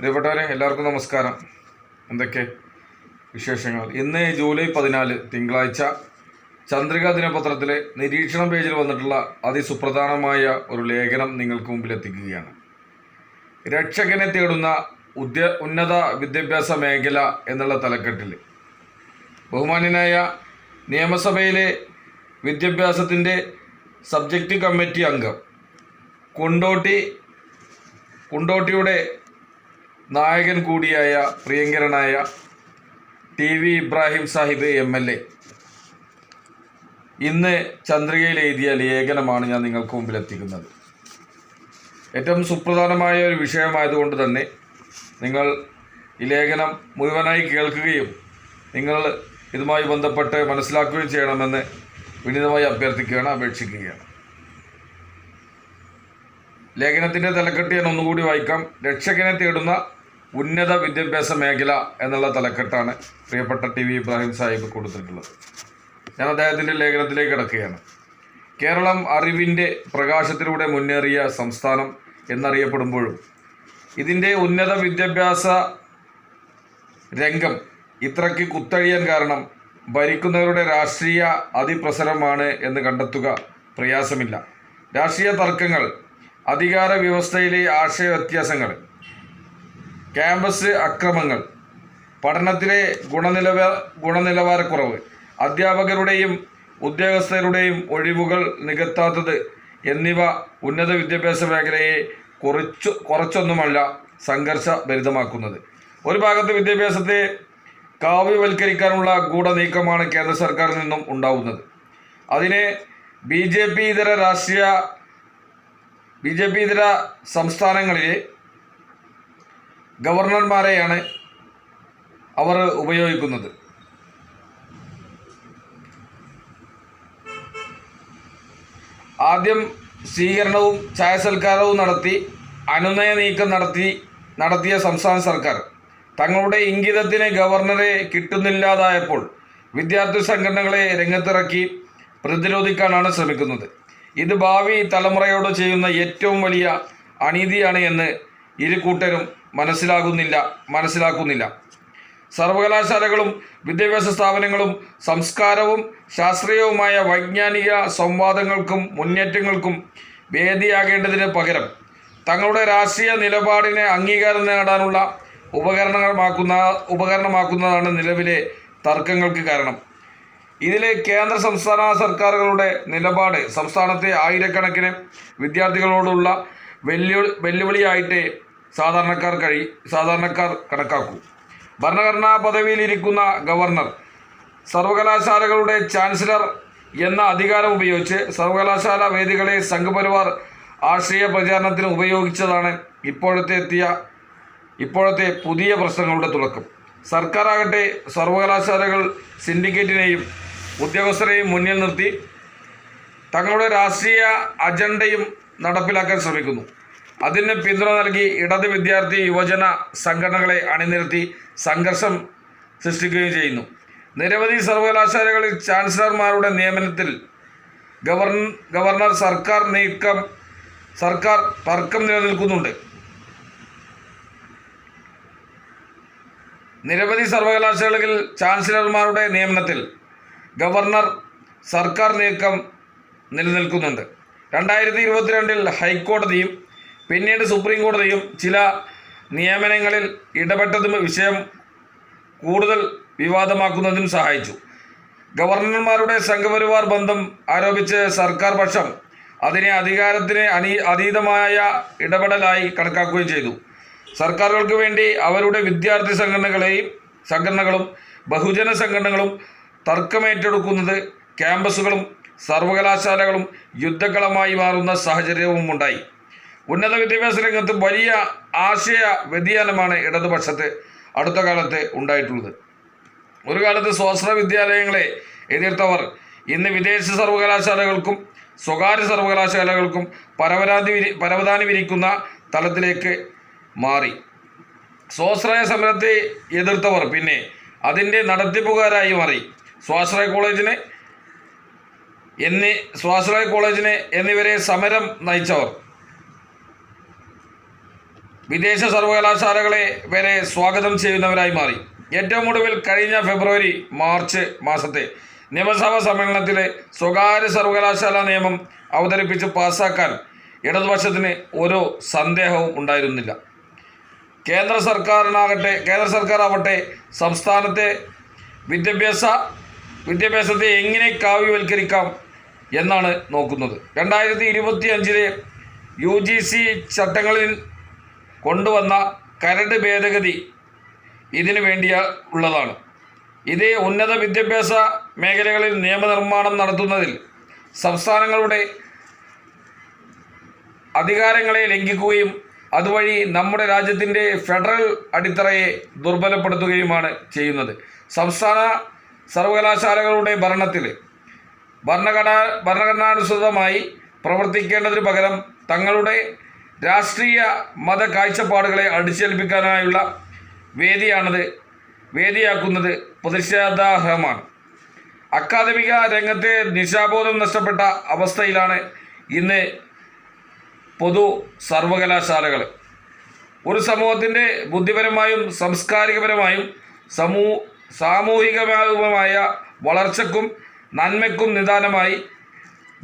പ്രിയപ്പെട്ടവരെ എല്ലാവർക്കും നമസ്കാരം. എന്തൊക്കെ വിശേഷങ്ങൾ? ഇന്ന് ജൂലൈ പതിനാല് തിങ്കളാഴ്ച ചന്ദ്രിക ദിനപത്രത്തിലെ നിരീക്ഷണ പേജിൽ വന്നിട്ടുള്ള അതിസുപ്രധാനമായ ഒരു ലേഖനം നിങ്ങൾക്ക് മുമ്പിൽ എത്തിക്കുകയാണ്. രക്ഷകനെ തേടുന്ന ഉദ്യ ഉന്നത വിദ്യാഭ്യാസ മേഖല എന്നുള്ള തലക്കെട്ടിൽ ബഹുമാന്യനായ നിയമസഭയിലെ വിദ്യാഭ്യാസത്തിന്റെ സബ്ജക്റ്റ് കമ്മിറ്റി അംഗം കുണ്ടോട്ടി കുണ്ടോട്ടിയുടെ നായകൻ കൂടിയായ പ്രിയങ്കരനായ T V Ibrahim Sahib M L A. ഇന്ന് ചന്ദ്രികയിൽ എഴുതിയ ലേഖനമാണ് ഞാൻ നിങ്ങൾക്ക് മുമ്പിൽ എത്തിക്കുന്നത് ഏറ്റവും സുപ്രധാനമായ ഒരു വിഷയമായതുകൊണ്ട് തന്നെ നിങ്ങൾ ഈ ലേഖനം മുഴുവനായി കേൾക്കുകയും നിങ്ങൾ ഇതുമായി ബന്ധപ്പെട്ട് മനസ്സിലാക്കുകയും ചെയ്യണമെന്ന് വിനീതമായി അഭ്യർത്ഥിക്കുകയാണ് അപേക്ഷിക്കുകയാണ്. ലേഖനത്തിന്റെ തലക്കെട്ട് ഞാൻ ഒന്നുകൂടി വായിക്കാം. രക്ഷകനെ തേടുന്ന ഉന്നത വിദ്യാഭ്യാസ മേഖല എന്നുള്ള തലക്കെട്ടാണ് പ്രിയപ്പെട്ട ടി വി ഇബ്രാഹിം സാഹിബ് കൊടുത്തിട്ടുള്ളത്. ഞാൻ അദ്ദേഹത്തിന്റെ ലേഖനത്തിലേക്ക് കിടക്കുകയാണ്. കേരളം അറിവിന്റെ പ്രകാശത്തിലൂടെ മുന്നേറിയ സംസ്ഥാനം എന്നറിയപ്പെടുമ്പോഴും ഇതിന്റെ ഉന്നത വിദ്യാഭ്യാസ രംഗം ഇത്രയ്ക്ക് കുത്തഴിയാൻ കാരണം ഭരിക്കുന്നവരുടെ രാഷ്ട്രീയ അതിപ്രസരമാണ് എന്ന് കണ്ടെത്തുക പ്രയാസമില്ല. രാഷ്ട്രീയ തർക്കങ്ങൾ അധികാര വ്യവസ്ഥയിലെ ആശയ വ്യത്യാസങ്ങൾ ക്യാമ്പസ് അക്രമങ്ങൾ പഠനത്തിലെ ഗുണനിലവ ഗുണനിലവാരക്കുറവ് അധ്യാപകരുടെയും ഉദ്യോഗസ്ഥരുടെയും ഒഴിവുകൾ നികത്താത്തത് എന്നിവ ഉന്നത വിദ്യാഭ്യാസ മേഖലയെ കുറച്ചു കുറച്ചൊന്നുമല്ല സംഘർഷഭരിതമാക്കുന്നത് ഒരു ഭാഗത്ത് വിദ്യാഭ്യാസത്തെ കാവ്യവൽക്കരിക്കാനുള്ള ഗൂഢനീക്കമാണ് കേന്ദ്ര സർക്കാരിൽ നിന്നും ഉണ്ടാവുന്നത്. അതിനെ ബി ജെ പി ഇതര രാഷ്ട്രീയ ബി ജെ പി ഇതര സംസ്ഥാനങ്ങളിലെ ഗവർണർമാരെയാണ് അവർ ഉപയോഗിക്കുന്നത്. ആദ്യം സ്വീകരണവും ഛായസൽക്കാരവും നടത്തി അനുനയ നീക്കം നടത്തി നടത്തിയ സംസ്ഥാന സർക്കാർ. തങ്ങളുടെ ഇംഗിതത്തിന് ഗവർണറെ കിട്ടുന്നില്ലാതായപ്പോൾ വിദ്യാർത്ഥി സംഘടനകളെ രംഗത്തിറക്കി പ്രതിരോധിക്കാനാണ് ശ്രമിക്കുന്നത്. ഇത് ഭാവി തലമുറയോട് ചെയ്യുന്ന ഏറ്റവും വലിയ അനീതിയാണ് എന്ന് ഇരു കൂട്ടരും മനസ്സിലാകുന്നില്ല മനസ്സിലാക്കുന്നില്ല. സർവകലാശാലകളും വിദ്യാഭ്യാസ സ്ഥാപനങ്ങളും സംസ്കാരവും ശാസ്ത്രീയവുമായ വൈജ്ഞാനിക സംവാദങ്ങൾക്കും മുന്നേറ്റങ്ങൾക്കും വേദിയാകേണ്ടതിന് പകരം തങ്ങളുടെ രാഷ്ട്രീയ നിലപാടിനെ അംഗീകാരം നേടാനുള്ള ഉപകരണമാക്കുന്ന ഉപകരണമാക്കുന്നതാണ് നിലവിലെ തർക്കങ്ങൾക്ക് കാരണം. ഇതിലെ കേന്ദ്ര സംസ്ഥാന സർക്കാരുകളുടെ നിലപാട് സംസ്ഥാനത്തെ ആയിരക്കണക്കിന് വിദ്യാർത്ഥികളോടുള്ള വെല്ലു വെല്ലുവിളിയായിട്ട് സാധാരണക്കാർ കഴി സാധാരണക്കാർ കണക്കാക്കൂ. ഭരണഘടനാ പദവിയിലിരിക്കുന്ന ഗവർണർ സർവകലാശാലകളുടെ ചാൻസലർ എന്ന അധികാരം ഉപയോഗിച്ച് സർവകലാശാല വേദികളെ സംഘപരിവാർ ആശ്രയ പ്രചാരണത്തിന് ഉപയോഗിച്ചതാണ് ഇപ്പോഴത്തെ എത്തിയ ഇപ്പോഴത്തെ പുതിയ പ്രശ്നങ്ങളുടെ തുടക്കം. സർക്കാരാകട്ടെ സർവകലാശാലകൾ സിൻഡിക്കേറ്റിനെയും ഉദ്യോഗസ്ഥരെയും മുന്നിൽ നിർത്തി തങ്ങളുടെ രാഷ്ട്രീയ അജണ്ടയും നടപ്പിലാക്കാൻ ശ്രമിക്കുന്നു. അതിന് പിന്തുണ നൽകി ഇടത് വിദ്യാർത്ഥി യുവജന സംഘടനകളെ അണിനിരത്തി സംഘർഷം സൃഷ്ടിക്കുകയും ചെയ്യുന്നു. നിരവധി സർവകലാശാലകളിൽ ചാൻസലർമാരുടെ നിയമനത്തിൽ ഗവർണ ഗവർണർ സർക്കാർ നീക്കം സർക്കാർ തർക്കം നിലനിൽക്കുന്നുണ്ട്. നിരവധി സർവകലാശാലകളിൽ ചാൻസലർമാരുടെ നിയമനത്തിൽ ഗവർണർ സർക്കാർ നീക്കം നിലനിൽക്കുന്നുണ്ട്. രണ്ടായിരത്തി ഇരുപത്തിരണ്ടിൽ ഹൈക്കോടതിയും പിന്നീട് സുപ്രീം കോടതിയും ചില നിയമനങ്ങളിൽ ഇടപെട്ടതും വിഷയം കൂടുതൽ വിവാദമാക്കുന്നതിനും സഹായിച്ചു. ഗവർണർമാരുടെ സംഘപരിവാർ ബന്ധം ആരോപിച്ച് സർക്കാർ പക്ഷം അതിനെ അധികാരത്തിന് അനീ അതീതമായ ഇടപെടലായി കണക്കാക്കുകയും ചെയ്തു. സർക്കാരുകൾക്ക് വേണ്ടി അവരുടെ വിദ്യാർത്ഥി സംഘടനകളെയും സംഘടനകളും ബഹുജന സംഘടനകളും തർക്കമേറ്റെടുക്കുന്നത് ക്യാമ്പസുകളും സർവകലാശാലകളും യുദ്ധക്കളമായി മാറുന്ന സാഹചര്യവും ഉണ്ടായി ഉന്നത വിദ്യാഭ്യാസ രംഗത്ത് വലിയ ആശയ വ്യതിയാനമാണ് ഇടതുപക്ഷത്ത് അടുത്ത കാലത്ത് ഉണ്ടായിട്ടുള്ളത്. ഒരു കാലത്ത് സ്വാശ്രയ വിദ്യാലയങ്ങളെ എതിർത്തവർ ഇന്ന് വിദേശ സർവകലാശാലകൾക്കും സ്വകാര്യ സർവകലാശാലകൾക്കും പരവരാതി വിരി പരവതാനി വിരിക്കുന്ന തലത്തിലേക്ക് മാറി. സ്വാശ്രയ സമരത്തെ എതിർത്തവർ പിന്നെ അതിന്റെ നടത്തിപ്പുകാരായി മാറി. സ്വാശ്രയ കോളേജിനെ എന്നീ സ്വാശ്രയ കോളേജിനെ എന്നിവരെ സമരം നയിച്ചവർ. വിദേശ സർവകലാശാലകളെ വരെ സ്വാഗതം ചെയ്യുന്നവരായി മാറി. ഏറ്റവും ഒടുവിൽ കഴിഞ്ഞ ഫെബ്രുവരി മാർച്ച് മാസത്തെ നിയമസഭാ സമ്മേളനത്തിലെ സ്വകാര്യ സർവകലാശാല നിയമം അവതരിപ്പിച്ച് പാസാക്കാൻ ഇടതുപക്ഷത്തിന് ഒരു സന്ദേഹവും ഉണ്ടായിരുന്നില്ല. കേന്ദ്ര സർക്കാരിനാകട്ടെ കേന്ദ്ര സർക്കാർ ആവട്ടെ സംസ്ഥാനത്തെ വിദ്യാഭ്യാസ വിദ്യാഭ്യാസത്തെ എങ്ങനെ കാവ്യവൽക്കരിക്കാം എന്നാണ് നോക്കുന്നത്. രണ്ടായിരത്തി ഇരുപത്തി അഞ്ചിലെ യു ജി സി ചട്ടങ്ങളിൽ കൊണ്ടുവന്ന കരട് ഭേദഗതി ഇതിനു വേണ്ടിയ ഉള്ളതാണ്. ഇത് ഉന്നത വിദ്യാഭ്യാസ മേഖലകളിൽ നിയമനിർമ്മാണം നടത്തുന്നതിൽ സംസ്ഥാനങ്ങളുടെ അധികാരങ്ങളെ ലംഘിക്കുകയും അതുവഴി നമ്മുടെ രാജ്യത്തിന്റെ ഫെഡറൽ അടിത്തറയെ ദുർബലപ്പെടുത്തുകയുമാണ് ചെയ്യുന്നത്. സംസ്ഥാന സർവകലാശാലകളുടെ ഭരണത്തിൽ ഭരണഘടന ഭരണഘടനാനുസൃതമായി പ്രവർത്തിക്കേണ്ടതിന് പകരം തങ്ങളുടെ രാഷ്ട്രീയ മത കാഴ്ചപ്പാടുകളെ അടിച്ചേൽപ്പിക്കാനായുള്ള വേദിയാണത്. വേദിയാക്കുന്നത് പ്രതിഷേധാർഹമാണ്. അക്കാദമിക രംഗത്തെ നിശാബോധം നഷ്ടപ്പെട്ട അവസ്ഥയിലാണ് ഇന്ന് പൊതു സർവകലാശാലകൾ ഒരു സമൂഹത്തിന്റെ ബുദ്ധിപരമായും സാംസ്കാരികപരമായും സമൂ സാമൂഹികമായ വളർച്ചക്കും നന്മയ്ക്കും നിദാനമായി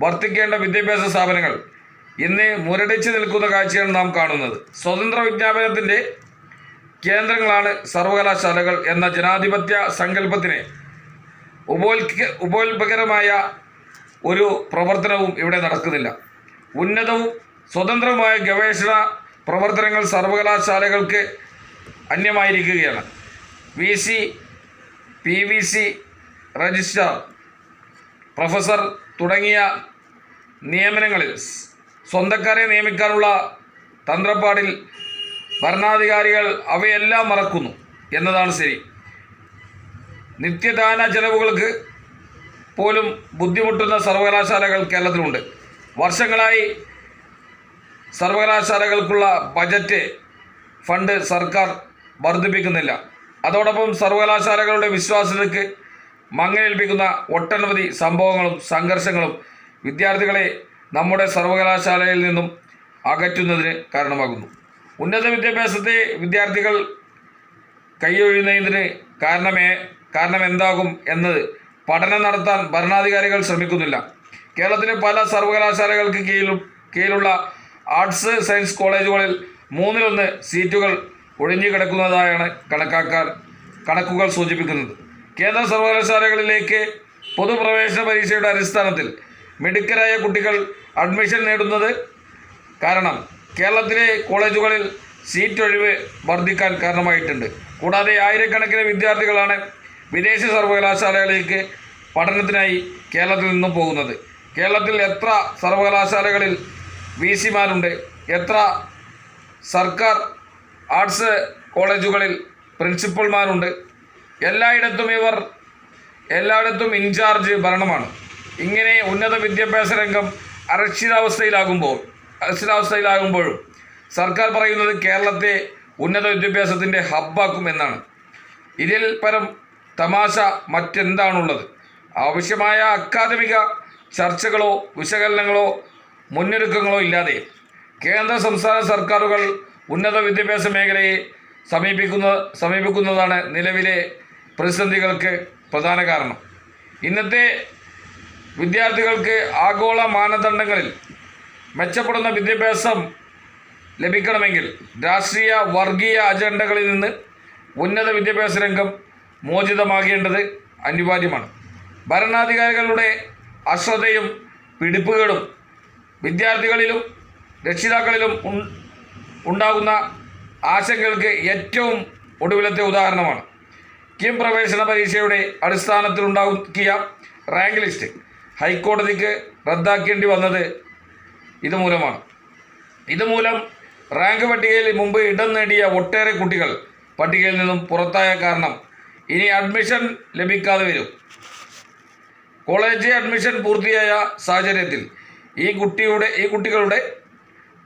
വർത്തിക്കേണ്ട വിദ്യാഭ്യാസ സ്ഥാപനങ്ങൾ ഇന്ന് മുരടിച്ച് നിൽക്കുന്ന കാഴ്ചയാണ് നാം കാണുന്നത്. സ്വതന്ത്ര വിജ്ഞാപനത്തിന്റെ കേന്ദ്രങ്ങളാണ് സർവകലാശാലകൾ എന്ന ജനാധിപത്യ സങ്കല്പത്തിന് ഉപോൽക്ക ഉപോത്ഭകരമായ ഒരു പ്രവർത്തനവും ഇവിടെ നടക്കുന്നില്ല. ഉന്നതവും സ്വതന്ത്രവുമായ ഗവേഷണ പ്രവർത്തനങ്ങൾ സർവകലാശാലകൾക്ക് അന്യമായിരിക്കുകയാണ്. V C P V C registrar professor തുടങ്ങിയ നിയമനങ്ങളിൽ സ്വന്തക്കാരെ നിയമിക്കാനുള്ള തന്ത്രപ്പാടിൽ ഭരണാധികാരികൾ അവയെല്ലാം മറക്കുന്നു എന്നതാണ് ശരി. നിത്യദാന ചെലവുകൾക്ക് പോലും ബുദ്ധിമുട്ടുന്ന സർവകലാശാലകൾ കേരളത്തിലുണ്ട്. വർഷങ്ങളായി സർവകലാശാലകൾക്കുള്ള ബജറ്റ് ഫണ്ട് സർക്കാർ വർദ്ധിപ്പിക്കുന്നില്ല. അതോടൊപ്പം സർവകലാശാലകളുടെ വിശ്വാസ്യതയ്ക്ക് മങ്ങലേൽപ്പിക്കുന്ന ഒട്ടനവധി സംഭവങ്ങളും സംഘർഷങ്ങളും വിദ്യാർത്ഥികളെ നമ്മുടെ സർവകലാശാലയിൽ നിന്നും അകറ്റുന്നതിന് കാരണമാകുന്നു. ഉന്നത വിദ്യാഭ്യാസത്തെ വിദ്യാർത്ഥികൾ കൈയൊഴിയുന്നതിന് കാരണമേ കാരണം എന്താകും എന്നത് പഠനം നടത്താൻ ഭരണാധികാരികൾ ശ്രമിക്കുന്നില്ല. കേരളത്തിലെ പല സർവകലാശാലകൾക്ക് കീഴിലും കീഴിലുള്ള ആർട്സ് സയൻസ് കോളേജുകളിൽ മൂന്നിലൊന്ന് സീറ്റുകൾ ഒഴിഞ്ഞു കിടക്കുന്നതായാണ് കണക്കാക്കാൻ കണക്കുകൾ സൂചിപ്പിക്കുന്നത്. കേന്ദ്ര സർവകലാശാലകളിലേക്ക് പൊതുപ്രവേശന പരീക്ഷയുടെ അടിസ്ഥാനത്തിൽ മിടുക്കരായ കുട്ടികൾ അഡ്മിഷൻ നേടുന്നത് കാരണം കേരളത്തിലെ കോളേജുകളിൽ സീറ്റ് ഒഴിവ് വർദ്ധിക്കാൻ കാരണമായിട്ടുണ്ട്. കൂടാതെ ആയിരക്കണക്കിന് വിദ്യാർത്ഥികളാണ് വിദേശ സർവകലാശാലകളിലേക്ക് പഠനത്തിനായി കേരളത്തിൽ നിന്നും പോകുന്നത്. കേരളത്തിൽ എത്ര സർവകലാശാലകളിൽ വി സിമാരുണ്ട് എത്ര സർക്കാർ ആർട്സ് കോളേജുകളിൽ പ്രിൻസിപ്പൾമാരുണ്ട് എല്ലായിടത്തും ഇവർ എല്ലായിടത്തും ഇൻചാർജ് ഭരണമാണ്. ഇങ്ങനെ ഉന്നത വിദ്യാഭ്യാസ രംഗം അരക്ഷിതാവസ്ഥയിലാകുമ്പോൾ അരക്ഷിതാവസ്ഥയിലാകുമ്പോഴും സർക്കാർ പറയുന്നത് കേരളത്തെ ഉന്നത വിദ്യാഭ്യാസത്തിന്റെ ഹബ്ബാക്കും എന്നാണ്. ഇതിൽ പരം തമാശ മറ്റെന്താണുള്ളത്? ആവശ്യമായ അക്കാദമിക ചർച്ചകളോ വിശകലനങ്ങളോ മുന്നൊരുക്കങ്ങളോ ഇല്ലാതെ കേന്ദ്ര സംസ്ഥാന സർക്കാരുകൾ ഉന്നത വിദ്യാഭ്യാസ മേഖലയെ സമീപിക്കുന്ന സമീപിക്കുന്നതാണ് നിലവിലെ പ്രതിസന്ധികൾക്ക് പ്രധാന കാരണം. ഇന്നത്തെ വിദ്യാർത്ഥികൾക്ക് ആഗോള മാനദണ്ഡങ്ങളിൽ മെച്ചപ്പെടുന്ന വിദ്യാഭ്യാസം ലഭിക്കണമെങ്കിൽ രാഷ്ട്രീയ വർഗീയ അജണ്ടകളിൽ നിന്ന് ഉന്നത വിദ്യാഭ്യാസ രംഗം മോചിതമാകേണ്ടത് അനിവാര്യമാണ്. ഭരണാധികാരികളുടെ അശ്രദ്ധയും പിടിപ്പുകളും വിദ്യാർത്ഥികളിലും രക്ഷിതാക്കളിലും ഉണ്ടാകുന്ന ആശങ്കകൾക്ക് ഏറ്റവും ഒടുവിലത്തെ ഉദാഹരണമാണ്. കിം പ്രവേശന പരീക്ഷയുടെ അടിസ്ഥാനത്തിലുണ്ടാക്കിയ റാങ്ക് ലിസ്റ്റ് ഹൈക്കോടതിക്ക് റദ്ദാക്കേണ്ടി വന്നത് ഇതുമൂലമാണ്. ഇതുമൂലം റാങ്ക് പട്ടികയിൽ മുമ്പ് ഇടം നേടിയ ഒട്ടേറെ കുട്ടികൾ പട്ടികയിൽ നിന്നും പുറത്തായ കാരണം ഇനി അഡ്മിഷൻ ലഭിക്കാതെ വരും. കോളേജ് അഡ്മിഷൻ പൂർത്തിയായ സാഹചര്യത്തിൽ ഈ കുട്ടിയുടെ ഈ കുട്ടികളുടെ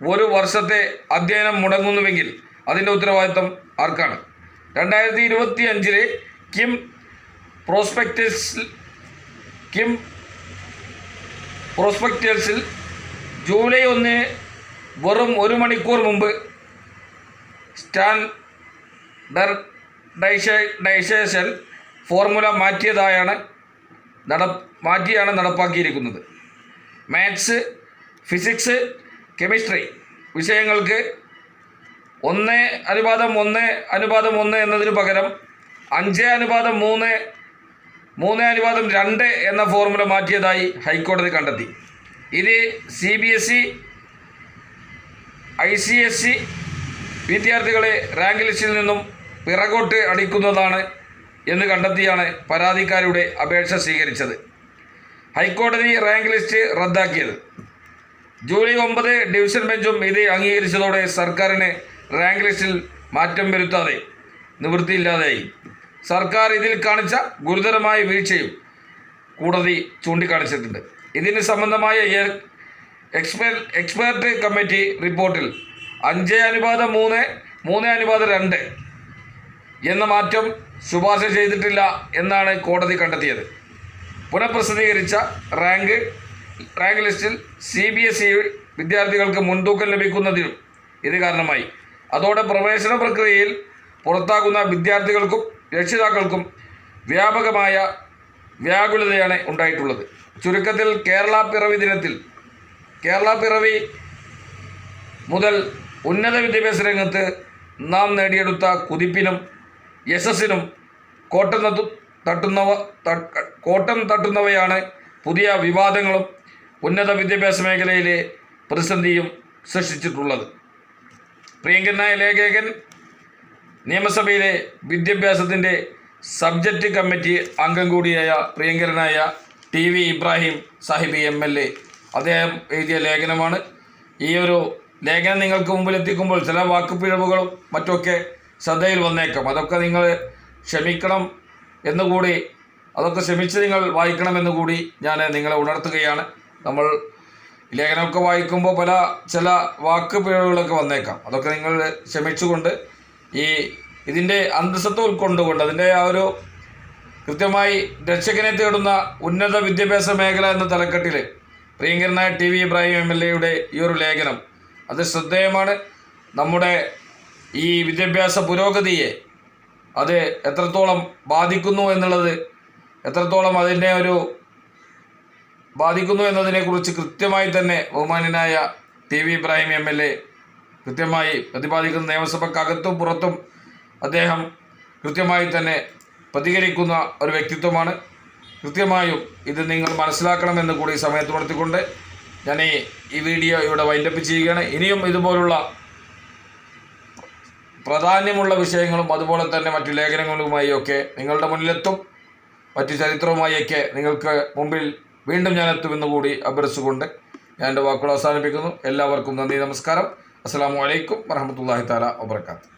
ഒരു വർഷത്തെ അധ്യയനം മുടങ്ങുന്നുവെങ്കിൽ അതിന്റെ ഉത്തരവാദിത്തം ആർക്കാണ്? രണ്ടായിരത്തി ഇരുപത്തി അഞ്ചിലെ കിം പ്രോസ്പെക്ടസ് കിം പ്രോസ്പെക്ടസിൽ ജൂലൈ ഒന്ന് വെറും ഒരു മണിക്കൂർ മുമ്പ് സ്റ്റാൻഡർഡൈസേഷൻ ഫോർമുല മാറ്റിയതായാണ് നട മാറ്റിയാണ് നടപ്പാക്കിയിരിക്കുന്നത്. മാത്സ് ഫിസിക്സ് കെമിസ്ട്രി വിഷയങ്ങൾക്ക് ഒന്ന് അനുപാതം ഒന്ന് അനുപാതം ഒന്ന് എന്നതിന് പകരം അഞ്ച് അനുപാതം മൂന്ന് മൂന്ന് അനുപാതം രണ്ട് എന്ന ഫോർമുല മാറ്റിയതായി ഹൈക്കോടതി കണ്ടെത്തി. ഇത് C B S E I C S C വിദ്യാർത്ഥികളെ റാങ്ക് ലിസ്റ്റിൽ നിന്നും പിറകോട്ട് അടിക്കുന്നതാണ് എന്ന് കണ്ടെത്തിയാണ് പരാതിക്കാരുടെ അപേക്ഷ സ്വീകരിച്ചത്. ഹൈക്കോടതി റാങ്ക് ലിസ്റ്റ് റദ്ദാക്കിയത്. ജൂലൈ ഒമ്പത് ഡിവിഷൻ ബെഞ്ചും ഇത് അംഗീകരിച്ചതോടെ സർക്കാരിന് റാങ്ക് ലിസ്റ്റിൽ മാറ്റം വരുത്താതെ നിവൃത്തിയില്ലാതെയായി. സർക്കാർ ഇതിൽ കാണിച്ച ഗുരുതരമായ വീഴ്ചയും കോടതി ചൂണ്ടിക്കാണിച്ചിട്ടുണ്ട്. ഇതിന് സംബന്ധമായ എക്സ്പെർട്ട് കമ്മിറ്റി റിപ്പോർട്ടിൽ അഞ്ച് അനുപാതം മൂന്ന് മൂന്ന് അനുപാതം രണ്ട് എന്ന മാറ്റം ശുപാർശ ചെയ്തിട്ടില്ല എന്നാണ് കോടതി കണ്ടെത്തിയത്. പുനഃപ്രസിദ്ധീകരിച്ച റാങ്ക് റാങ്ക് ലിസ്റ്റിൽ സി ബി എസ് ഇ വിദ്യാർത്ഥികൾക്ക് മുൻതൂക്കം ലഭിക്കുന്നതിനും ഇത് കാരണമായി. അതോടെ പ്രവേശന പ്രക്രിയയിൽ പുറത്താകുന്ന വിദ്യാർത്ഥികൾക്കും രക്ഷിതാക്കൾക്കും വ്യാപകമായ വ്യാകുലതയാണ് ഉണ്ടായിട്ടുള്ളത്. ചുരുക്കത്തിൽ കേരള പിറവി ദിനത്തിൽ കേരള പിറവി മുതൽ ഉന്നത വിദ്യാഭ്യാസ രംഗത്ത് നാം നേടിയെടുത്ത കുതിപ്പിനും യശസ്സിനും കോട്ടം തത്തു തട്ടുന്നവ കോട്ടം തട്ടുന്നവയാണ് പുതിയ വിവാദങ്ങളും ഉന്നത വിദ്യാഭ്യാസ മേഖലയിലെ പ്രതിസന്ധിയും സൃഷ്ടിച്ചിട്ടുള്ളത്. പ്രിയങ്കരനായ ലേഖകൻ നിയമസഭയിലെ വിദ്യാഭ്യാസത്തിന്റെ സബ്ജക്റ്റ് കമ്മിറ്റി അംഗം കൂടിയായ പ്രിയങ്കരനായ T V Ibrahim Sahib M L A. അദ്ദേഹം എഴുതിയ ലേഖനമാണ്. ഈ ഒരു ലേഖനം നിങ്ങൾക്ക് മുമ്പിൽ എത്തിക്കുമ്പോൾ ചില വാക്കുപിഴവുകളും മറ്റൊക്കെ ശ്രദ്ധയിൽ വന്നേക്കാം. അതൊക്കെ നിങ്ങൾ ക്ഷമിക്കണം എന്നുകൂടി അതൊക്കെ ക്ഷമിച്ച് നിങ്ങൾ വായിക്കണമെന്ന് കൂടി ഞാൻ നിങ്ങളെ ഉണർത്തുകയാണ്. നമ്മൾ ലേഖനമൊക്കെ വായിക്കുമ്പോൾ പല ചില വാക്കുപിഴവുകളൊക്കെ വന്നേക്കാം. അതൊക്കെ നിങ്ങൾ ക്ഷമിച്ചുകൊണ്ട് ഈ ഇതിന്റെ അന്തസ്സത്വം ഉൾക്കൊണ്ടുകൊണ്ട് അതിന്റെ ആ ഒരു കൃത്യമായി രക്ഷകനെ തേടുന്ന ഉന്നത വിദ്യാഭ്യാസ മേഖല എന്ന തലക്കെട്ടിൽ പ്രിയങ്കരനായ T V Ibrahim M L എയുടെ ഈ ഒരു ലേഖനം അത് ശ്രദ്ധേയമാണ്. നമ്മുടെ ഈ വിദ്യാഭ്യാസ പുരോഗതിയെ അത് എത്രത്തോളം ബാധിക്കുന്നു എന്നുള്ളത് എത്രത്തോളം അതിന്റെ ഒരു ബാധിക്കുന്നു എന്നതിനെക്കുറിച്ച് കൃത്യമായി തന്നെ ബഹുമാനനായ T V Ibrahim M L A കൃത്യമായി പ്രതിപാദിക്കുന്ന നിയമസഭക്കകത്തും പുറത്തും അദ്ദേഹം കൃത്യമായി തന്നെ പ്രതികരിക്കുന്ന ഒരു വ്യക്തിത്വമാണ്. കൃത്യമായും ഇത് നിങ്ങൾ മനസ്സിലാക്കണമെന്ന് കൂടി സമയത്ത് നടത്തിക്കൊണ്ട് ഞാൻ ഈ വീഡിയോ ഇവിടെ വൈൻഡപ്പ് ചെയ്യുകയാണ്. ഇനിയും ഇതുപോലുള്ള പ്രാധാന്യമുള്ള വിഷയങ്ങളും അതുപോലെ തന്നെ മറ്റു ലേഖനങ്ങളുമായി ഒക്കെ നിങ്ങളുടെ മുന്നിലെത്തും. മറ്റു ചരിത്രവുമായൊക്കെ നിങ്ങൾക്ക് മുമ്പിൽ വീണ്ടും ഞാൻ എത്തുമെന്ന് കൂടി അഭ്യർത്ഥിച്ചുകൊണ്ട് ഞാൻ എന്റെ വാക്കുകൾ അവസാനിപ്പിക്കുന്നു. എല്ലാവർക്കും നന്ദി നമസ്കാരം. അസ്സാം വലൈക്കും വരഹമുല്ലാ താല വാബർക്കാത്തു